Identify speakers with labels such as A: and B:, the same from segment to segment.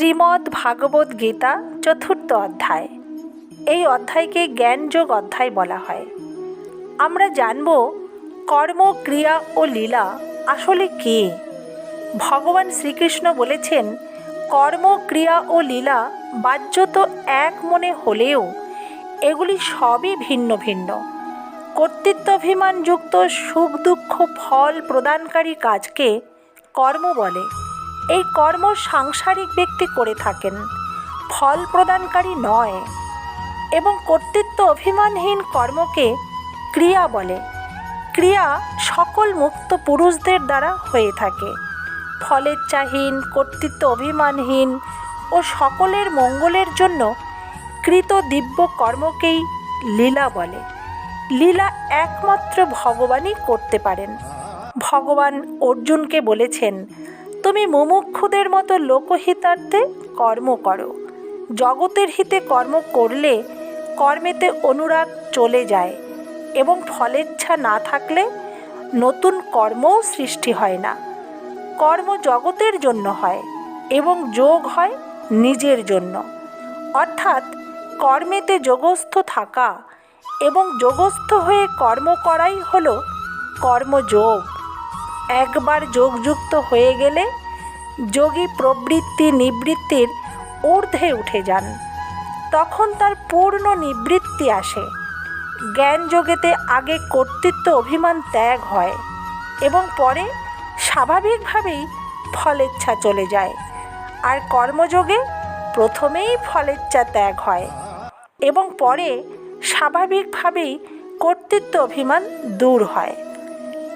A: শ্রীমদ্ ভাগবত গীতা চতুর্থ অধ্যায়। এই অধ্যায়কে জ্ঞানযোগ অধ্যায় বলা হয়। আমরা জানব, কর্ম, ক্রিয়া ও লীলা আসলে কী? ভগবান শ্রীকৃষ্ণ বলেছেন, কর্ম, ক্রিয়া ও লীলা বাহ্যত এক মনে হলেও এগুলি সবই ভিন্ন ভিন্ন। কর্তৃত্বাভিমানযুক্ত সুখ দুঃখ ফল প্রদানকারী কাজকে কর্ম বলে। এই কর্ম সাংসারিক ব্যক্তি করে থাকেন। ফল প্রদানকারী নয় এবং কর্তৃত্ব অভিমানহীন কর্মকে ক্রিয়া বলে। ক্রিয়া সকল মুক্ত পুরুষদের দ্বারা হয়ে থাকে। ফলেচ্ছাহীন কর্তৃত্ব অভিমানহীন ও সকলের মঙ্গলের জন্য কৃত দিব্য কর্মকেই লীলা বলে। লীলা একমাত্র ভগবানই করতে পারেন। ভগবান অর্জুনকে বলেছেন তুমি মুমুক্ষুদের মতো লোকহিতার্থে কর্ম করো। জগতের হিতে কর্ম করলে কর্মেতে অনুরাগ চলে যায় এবং ফলেচ্ছা না থাকলে নতুন কর্মও সৃষ্টি হয় না। কর্ম জগতের জন্য হয় এবং যোগ হয় নিজের জন্য। অর্থাৎ কর্মেতে যোগস্থ থাকা এবং যোগস্থ হয়ে কর্ম করাই হল কর্মযোগ। একবার যোগযুক্ত হয়ে গেলে যোগী প্রবৃত্তি নিবৃত্তির ঊর্ধ্বে উঠে যান। তখন তার পূর্ণ নিবৃত্তি আসে। জ্ঞান যোগেতে আগে কর্তৃত্ব অভিমান ত্যাগ হয় এবং পরে স্বাভাবিকভাবেই ফলেচ্ছা চলে যায়। আর কর্মযোগে প্রথমেই ফলেচ্ছা ত্যাগ হয় এবং পরে স্বাভাবিকভাবেই কর্তৃত্ব অভিমান দূর হয়।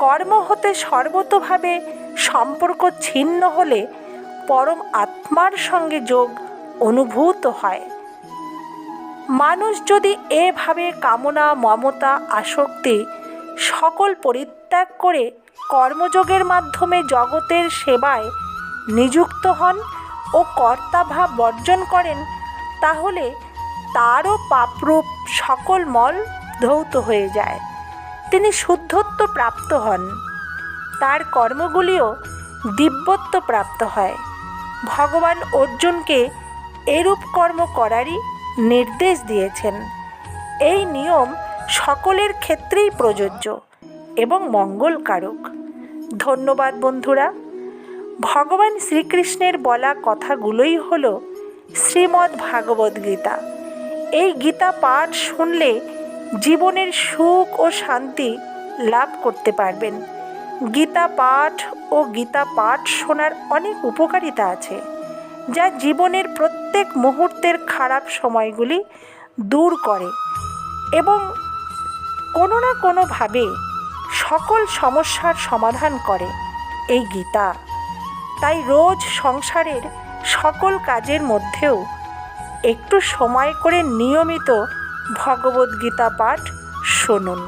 A: কর্ম হতে সর্বতোভাবে সম্পর্ক ছিন্ন হলে পরম আত্মার সঙ্গে যোগ অনুভূত হয়। মানুষ যদি এভাবে কামনা, মমতা, আসক্তি সকল পরিত্যাগ করে কর্মযোগের মাধ্যমে জগতের সেবায় নিযুক্ত হন ও কর্তাভাব বর্জন করেন, তাহলে তারও পাপরূপ সকল মল ধৌত হয়ে যায়। তিনি শুদ্ধত্ব প্রাপ্ত হন। তার কর্মগুলিও দিব্যত্ব প্রাপ্ত হয়। ভগবান অর্জুনকে এরূপ কর্ম করারই নির্দেশ দিয়েছেন। এই নিয়ম সকলের ক্ষেত্রেই প্রযোজ্য এবং মঙ্গলকারক। ধন্যবাদ বন্ধুরা। ভগবান শ্রীকৃষ্ণের বলা কথাগুলোই হল শ্রীমদ্ ভাগবত গীতা এই গীতা পাঠ শুনলে জীবনের সুখ ও শান্তি লাভ করতে পারবেন। গীতা পাঠ ও গীতা পাঠ শোনার অনেক উপকারিতা আছে, যা জীবনের প্রত্যেক মুহূর্তের খারাপ সময়গুলি দূর করে এবং কোনো না কোনোভাবে সকল সমস্যার সমাধান করে এই গীতা। তাই রোজ সংসারের সকল কাজের মধ্যেও একটু সময় করে নিয়মিত ভগবদ্গীতা পাঠ শুনুন।